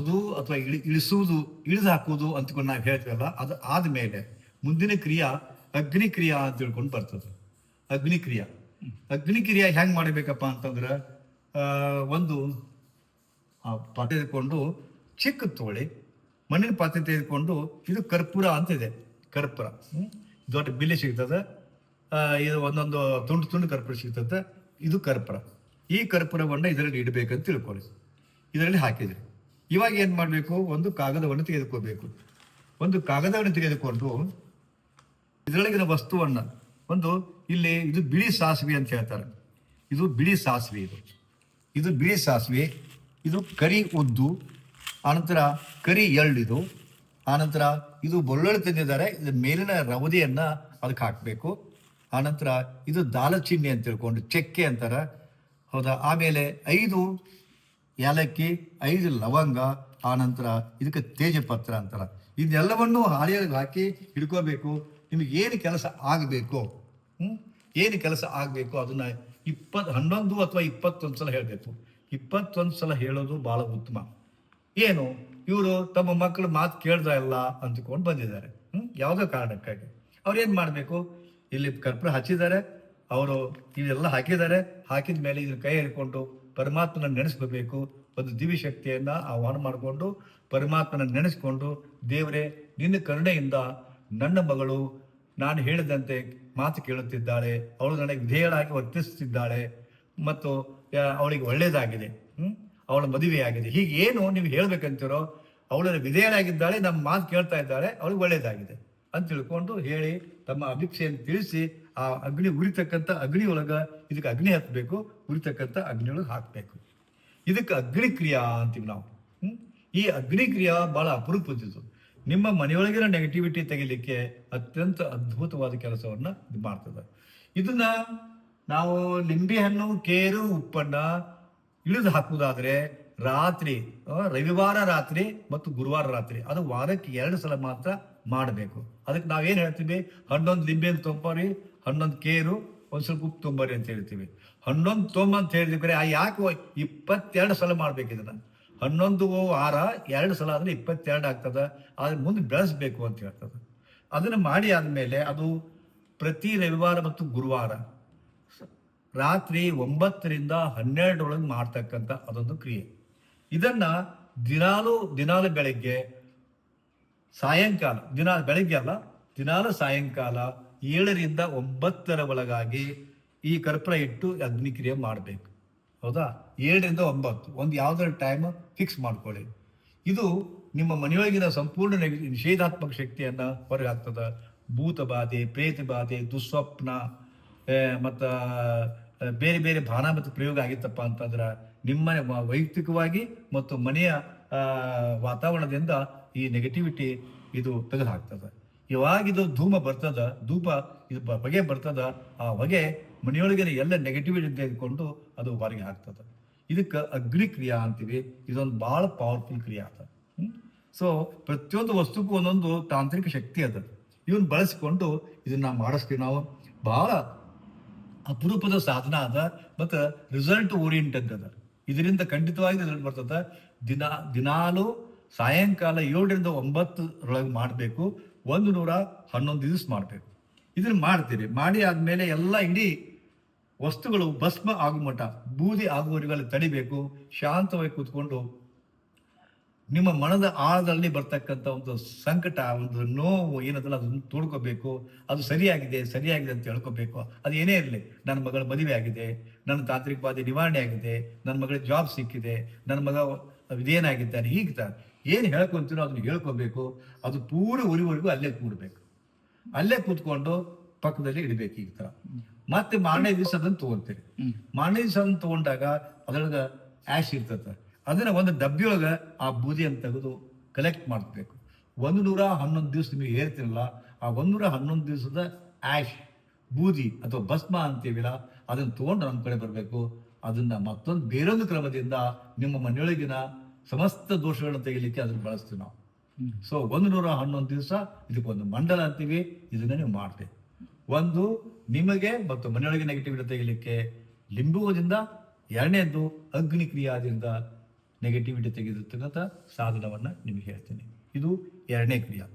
ಅದು ಅಥವಾ ಇಳಿ, ಇಳಿಸುವುದು ಇಳಿದು ಹಾಕುವುದು ಅಂತಕೊಂಡು ನಾವು ಹೇಳ್ತೇವಲ್ಲ, ಅದು ಆದಮೇಲೆ ಮುಂದಿನ ಕ್ರಿಯಾ ಅಗ್ನಿ ಕ್ರಿಯಾ ಅಂತ ತಿಳ್ಕೊಂಡು ಬರ್ತದೆ. ಅಗ್ನಿ ಕ್ರಿಯಾ ಅಗ್ನಿ ಕ್ರಿಯಾ ಹೆಂಗ್ ಮಾಡಬೇಕಪ್ಪ ಅಂತಂದ್ರೆ ಒಂದು ಪಾತ್ರೆ ತೆಗೆದುಕೊಂಡು ಚಿಕ್ಕ ತೋಳಿ, ಮಣ್ಣಿನ ಪಾತ್ರೆ ತೆಗೆದುಕೊಂಡು ಇದು ಕರ್ಪೂರ ಅಂತ ಇದೆ ಕರ್ಪೂರ? ದೊಡ್ಡ ಬಿಲ್ಲೆ ಸಿಗ್ತದೆ. ಇದು ಒಂದೊಂದು ತುಂಡು ತುಂಡು ಕರ್ಪೂರ ಸಿಗ್ತದೆ. ಇದು ಕರ್ಪೂರ. ಈ ಕರ್ಪೂರವನ್ನು ಇದರಲ್ಲಿ ಇಡಬೇಕಂತ ತಿಳ್ಕೊಳ್ಳಿ. ಇದರಲ್ಲಿ ಹಾಕಿದ್ರಿ. ಇವಾಗ ಏನು ಮಾಡಬೇಕು? ಒಂದು ಕಾಗದವನ್ನು ತೆಗೆದುಕೋಬೇಕು. ಒಂದು ಕಾಗದವನ್ನು ತೆಗೆದುಕೊಂಡು ಇದರೊಳಗಿನ ವಸ್ತುವನ್ನು ಒಂದು ಇಲ್ಲಿ ಇದು ಬಿಳಿ ಸಾಸಿವೆ ಅಂತ ಹೇಳ್ತಾರೆ. ಇದು ಬಿಳಿ ಸಾಸಿವೆ ಇದು. ಇದು ಬಿಳಿ ಸಾಸಿವೆ, ಇದು ಕರಿ ಉದ್ದು, ಆನಂತರ ಕರಿ ಎಳ್ಳಿದು ಆನಂತರ ಇದು ಬೆಳ್ಳುಳ್ಳಿ ತಂದಿದ್ದಾರೆ. ಇದು ಮೇಲಿನ ರವದಿಯನ್ನ ಅದಕ್ಕೆ ಹಾಕಬೇಕು. ಆನಂತರ ಇದು ದಾಲಚಿನ್ನಿ ಅಂತ ತಿಳ್ಕೊಂಡು, ಚಕ್ಕೆ ಅಂತಾರೆ. ಹೌದಾ? ಆಮೇಲೆ ಐದು ಏಲಕ್ಕಿ, ಐದು ಲವಂಗ ಆನಂತರ ಇದಕ್ಕೆ ತೇಜಪತ್ರ ಅಂತಾರೆ. ಇದೆಲ್ಲವನ್ನು ಹಾಳೆಯಲ್ಲಿ ಹಾಕಿ ಹಿಡ್ಕೋಬೇಕು. ನಿಮಗೆ ಏನು ಕೆಲಸ ಆಗಬೇಕು? ಹ್ಞೂ ಏನು ಕೆಲಸ ಆಗಬೇಕು? ಅದನ್ನ ಇಪ್ಪತ್, ಹನ್ನೊಂದು ಅಥವಾ ಇಪ್ಪತ್ತೊಂದು ಸಲ ಹೇಳಬೇಕು. ಇಪ್ಪತ್ತೊಂದು ಸಲ ಹೇಳೋದು ಬಹಳ ಉತ್ತಮ. ಏನು? ಇವರು ತಮ್ಮ ಮಕ್ಕಳು ಮಾತು ಕೇಳ್ದ ಇಲ್ಲ ಅಂದ್ಕೊಂಡು ಬಂದಿದ್ದಾರೆ. ಹ್ಞೂ ಯಾವುದೋ ಕಾರಣಕ್ಕಾಗಿ. ಅವ್ರು ಏನ್ ಮಾಡಬೇಕು? ಇಲ್ಲಿ ಕರ್ಪೂರ ಹಚ್ಚಿದ್ದಾರೆ. ಅವರು ಇವೆಲ್ಲ ಹಾಕಿದ್ದಾರೆ. ಹಾಕಿದ ಮೇಲೆ ಇದನ್ನ ಕೈ ಹಿಡ್ಕೊಂಡು ಪರಮಾತ್ಮನ ನೆನೆಸ್ಕೋಬೇಕು. ಒಂದು ದಿವ್ಯ ಶಕ್ತಿಯನ್ನು ಆಹ್ವಾನ ಮಾಡಿಕೊಂಡು ಪರಮಾತ್ಮನ ನೆನೆಸ್ಕೊಂಡು, ದೇವರೇ, ನಿನ್ನ ಕರುಣೆಯಿಂದ ನನ್ನ ಮಗಳು ನಾನು ಹೇಳಿದಂತೆ ಮಾತು ಕೇಳುತ್ತಿದ್ದಾಳೆ. ಅವಳು ನನಗೆ ವಿಧೇಯಳಾಗಿ ವರ್ತಿಸುತ್ತಿದ್ದಾಳೆ ಮತ್ತು ಅವಳಿಗೆ ಒಳ್ಳೆಯದಾಗಿದೆ. ಅವಳ ಮದುವೆಯಾಗಿದೆ. ಹೀಗೆ ಏನು ನೀವು ಹೇಳಬೇಕಂತೀರೋ, ಅವಳ ವಿಧೇಯಳಾಗಿದ್ದಾಳೆ, ನಮ್ಮ ಮಾತು ಕೇಳ್ತಾ ಇದ್ದಾಳೆ, ಅವಳಿಗೆ ಒಳ್ಳೇದಾಗಿದೆ ಅಂತ ತಿಳ್ಕೊಂಡು ಹೇಳಿ ತಮ್ಮ ಅಭಿಕ್ಷೆಯನ್ನು ತಿಳಿಸಿ ಆ ಅಗ್ನಿ ಉರಿತಕ್ಕಂಥ ಅಗ್ನಿ ಒಳಗ ಇದಕ್ಕೆ ಅಗ್ನಿ ಹತ್ತಬೇಕು ಉರಿತಕ್ಕಂಥ ಅಗ್ನಿ ಒಳಗೆ ಹಾಕಬೇಕು. ಇದಕ್ಕೆ ಅಗ್ನಿಕ್ರಿಯಾ ಅಂತೀವಿ ನಾವು. ಈ ಅಗ್ನಿಕ್ರಿಯಾ ಭಾಳ ಅಪರೂಪದ್ದು ನಿಮ್ಮ ಮನೆಯೊಳಗಿನ ನೆಗೆಟಿವಿಟಿ ತೆಗಿಲಿಕ್ಕೆ ಅತ್ಯಂತ ಅದ್ಭುತವಾದ ಕೆಲಸವನ್ನ ಇದು ಮಾಡ್ತದೆ. ಇದನ್ನ ನಾವು ಲಿಂಬೆ ಹಣ್ಣು, ಕೇರು, ಉಪ್ಪನ್ನ ಇಳಿದು ಹಾಕುವುದಾದರೆ ರಾತ್ರಿ ರವಿವಾರ ರಾತ್ರಿ ಮತ್ತು ಗುರುವಾರ ರಾತ್ರಿ, ಅದು ವಾರಕ್ಕೆ ಎರಡು ಸಲ ಮಾತ್ರ ಮಾಡಬೇಕು. ಅದಕ್ಕೆ ನಾವೇನ್ ಹೇಳ್ತೀವಿ? ಹನ್ನೊಂದು ಲಿಂಬೆ ತುಂಬರಿ, ಹನ್ನೊಂದು ಕೇರು, ಒಂದು ಸ್ವಲ್ಪ ಉಪ್ಪು ತುಂಬರಿ ಅಂತ ಹೇಳ್ತೀವಿ. ಹನ್ನೊಂದು ತೊಂಬ ಅಂತ ಹೇಳಿದ್ರೆ ಆ ಯಾಕೆ ಇಪ್ಪತ್ತೆರಡು ಸಲ ಮಾಡ್ಬೇಕು ಇದನ್ನು. ಹನ್ನೊಂದು ವಾರ ಎರಡು ಸಲ ಆದರೆ ಇಪ್ಪತ್ತೆರಡು ಆಗ್ತದೆ. ಅದ್ರ ಮುಂದೆ ಬೆಳೆಸಬೇಕು ಅಂತ ಹೇಳ್ತದೆ. ಅದನ್ನು ಮಾಡಿ ಆದಮೇಲೆ ಅದು ಪ್ರತಿ ರವಿವಾರ ಮತ್ತು ಗುರುವಾರ ರಾತ್ರಿ ಒಂಬತ್ತರಿಂದ ಹನ್ನೆರಡರೊಳಗೆ ಮಾಡ್ತಕ್ಕಂಥ ಅದೊಂದು ಕ್ರಿಯೆ. ಇದನ್ನು ದಿನಾಲು ದಿನಾಲು ಬೆಳಗ್ಗೆ ಸಾಯಂಕಾಲ, ದಿನ ಬೆಳಗ್ಗೆ ಅಲ್ಲ, ದಿನಾಲು ಸಾಯಂಕಾಲ ಏಳರಿಂದ ಒಂಬತ್ತರ ಒಳಗಾಗಿ ಈ ಕರ್ಪೂರ ಇಟ್ಟು ಅಗ್ನಿಕ್ರಿಯೆ ಮಾಡಬೇಕು. ಹೌದಾ? ಏಳರಿಂದ ಒಂಬತ್ತು, ಒಂದು ಯಾವುದರ ಟೈಮ್ ಫಿಕ್ಸ್ ಮಾಡ್ಕೊಳ್ಳಿ. ಇದು ನಿಮ್ಮ ಮನೆಯೊಳಗಿನ ಸಂಪೂರ್ಣ ನಿಷೇಧಾತ್ಮಕ ಶಕ್ತಿಯನ್ನ ಹೊರಗೆ ಹಾಕ್ತದ ಭೂತ ಬಾಧೆ ಪ್ರೇತ ಬಾಧೆ ದುಸ್ವಪ್ನ ಮತ್ತು ಬೇರೆ ಬೇರೆ ಭಾನ ಮತ್ತು ಪ್ರಯೋಗ ಆಗಿತ್ತಪ್ಪ ಅಂತಂದ್ರ ನಿಮ್ಮ ವೈಯಕ್ತಿಕವಾಗಿ ಮತ್ತು ಮನೆಯ ವಾತಾವರಣದಿಂದ ಈ ನೆಗೆಟಿವಿಟಿ ಇದು ತೆಗೆದುಹಾಕ್ತದೆ. ಇವಾಗಿದು ಧೂಮ ಬರ್ತದ, ಧೂಪ ಇದು ಬಗೆ ಬರ್ತದ, ಆ ಹೊಗೆ ಮನೆಯೊಳಗಿನ ಎಲ್ಲ ನೆಗೆಟಿವಿಟಿ ತೆಗೆದುಕೊಂಡು ಅದು ಹೊರಗೆ ಹಾಕ್ತದ. ಇದಕ್ಕೆ ಅಗ್ನಿ ಕ್ರಿಯಾ ಅಂತೀವಿ. ಇದೊಂದು ಬಹಳ ಪವರ್ಫುಲ್ ಕ್ರಿಯೆ ಅದ. ಸೊ ಪ್ರತಿಯೊಂದು ವಸ್ತುಕ್ಕೂ ಒಂದೊಂದು ತಾಂತ್ರಿಕ ಶಕ್ತಿ ಅದ. ಇವನ್ ಬಳಸಿಕೊಂಡು ಇದನ್ನ ಮಾಡಿಸ್ತೀವಿ ನಾವು. ಬಹಳ ಅಪರೂಪದ ಸಾಧನ ಅದ, ಮತ್ತು ರಿಸಲ್ಟ್ ಓರಿಯೆಂಟೆಡ್ ಅದ. ಇದರಿಂದ ಖಂಡಿತವಾಗಿ ರಿಸಲ್ಟ್ ಬರ್ತದ. ದಿನ, ದಿನಾಲು ಸಾಯಂಕಾಲ ಏಳರಿಂದ ಒಂಬತ್ತರೊಳಗೆ ಮಾಡಬೇಕು. ಒಂದು ನೂರ ಹನ್ನೊಂದು ದಿವಸ ಮಾಡಬೇಕು. ಇದನ್ನು ಮಾಡ್ತೀರಿ. ಮಾಡಿ ಆದಮೇಲೆ ಎಲ್ಲ ಇಡೀ ವಸ್ತುಗಳು ಭಸ್ಮ ಆಗುವ ಮಟ್ಟ, ಬೂದಿ ಆಗುವವರೆಗೂ ತಡಿಬೇಕು. ಶಾಂತವಾಗಿ ಕೂತ್ಕೊಂಡು ನಿಮ್ಮ ಮನದ ಆಳದಲ್ಲಿ ಬರ್ತಕ್ಕಂಥ ಒಂದು ಸಂಕಟ, ಒಂದು ನೋವು ಏನದಲ್ಲ ಅದನ್ನು ತೋಡ್ಕೋಬೇಕು. ಅದು ಸರಿಯಾಗಿದೆ ಸರಿಯಾಗಿದೆ ಅಂತ ಹೇಳ್ಕೋಬೇಕು. ಅದು ಏನೇ ಇರಲಿ. ನನ್ನ ಮಗಳ ಮದುವೆ ಆಗಿದೆ, ನನ್ನ ತಾಂತ್ರಿಕವಾದಿ ನಿವಾರಣೆ ಆಗಿದೆ, ನನ್ನ ಮಗಳಿಗೆ ಜಾಬ್ ಸಿಕ್ಕಿದೆ, ನನ್ನ ಮಗ ಇದೇನಾಗಿದ್ದಾನೆ? ಹೀಗೆ ಏನು ಹೇಳ್ಕೊಂತೀನೋ ಅದನ್ನ ಹೇಳ್ಕೊಬೇಕು. ಅದು ಪೂರ ಉರಿವರೆಗೂ ಅಲ್ಲೇ ಕೂಡಬೇಕು. ಅಲ್ಲೇ ಕೂತ್ಕೊಂಡು ಪಕ್ಕದಲ್ಲಿ ಇಡಬೇಕು ಈ ತರ. ಮತ್ತೆ ಮಾರನೇ ದಿವಸ ಅದನ್ನ ತಗೊಂತೀರಿ. ಮಾರನೇ ದಿವಸ ಅದನ್ನ ತಗೊಂಡಾಗ ಅದ್ರೊಳಗ ಆಶ್ ಇರ್ತದೆ ಅದನ್ನ ಒಂದು ಡಬ್ಬಿಯೊಳಗ ಆ ಬೂದಿಯನ್ನು ತೆಗೆದು ಕಲೆಕ್ಟ್ ಮಾಡಬೇಕು. ಒಂದು ನೂರ ಹನ್ನೊಂದು ದಿವಸ ನಿಮಗೆ ಹೇಳ್ತಿರಲ್ಲ ಆ ಒಂದು ನೂರ ಹನ್ನೊಂದು ದಿವಸದ ಆಶ್ ಬೂದಿ ಅಥವಾ ಭಸ್ಮ ಅಂತೀವಿಲ್ಲ, ಅದನ್ನ ತಗೊಂಡು ನಮ್ಮ ಕಡೆ ಬರಬೇಕು. ಅದನ್ನ ಮತ್ತೊಂದು ಬೇರೊಂದು ಕ್ರಮದಿಂದ ನಿಮ್ಮ ಮನೆಯೊಳಗಿನ ಸಮಸ್ತ ದೋಷಗಳನ್ನು ತೆಗಿಲಿಕ್ಕೆ ಅದನ್ನು ಬಳಸ್ತೀವಿ ನಾವು. ಸೊ ಒಂದು ನೂರ ಹನ್ನೊಂದು ದಿವಸ ಇದಕ್ಕೊಂದು ಮಂಡಲ ಅಂತೀವಿ. ಇದನ್ನ ನೀವು ಮಾಡ್ತೀವಿ ಒಂದು ನಿಮಗೆ ಮತ್ತು ಮನೆಯೊಳಗೆ ನೆಗೆಟಿವಿಟಿ ತೆಗಿಲಿಕ್ಕೆ ಲಿಂಬುವುದಿಂದ ಎರಡನೇದು ಅಗ್ನಿ ಕ್ರಿಯಾದಿಂದ ನೆಗೆಟಿವಿಟಿ ತೆಗೆದಿರ್ತಕ್ಕಂಥ ಸಾಧನವನ್ನು ನಿಮಗೆ ಹೇಳ್ತೀನಿ. ಇದು ಎರಡನೇ ಕ್ರಿಯಾ.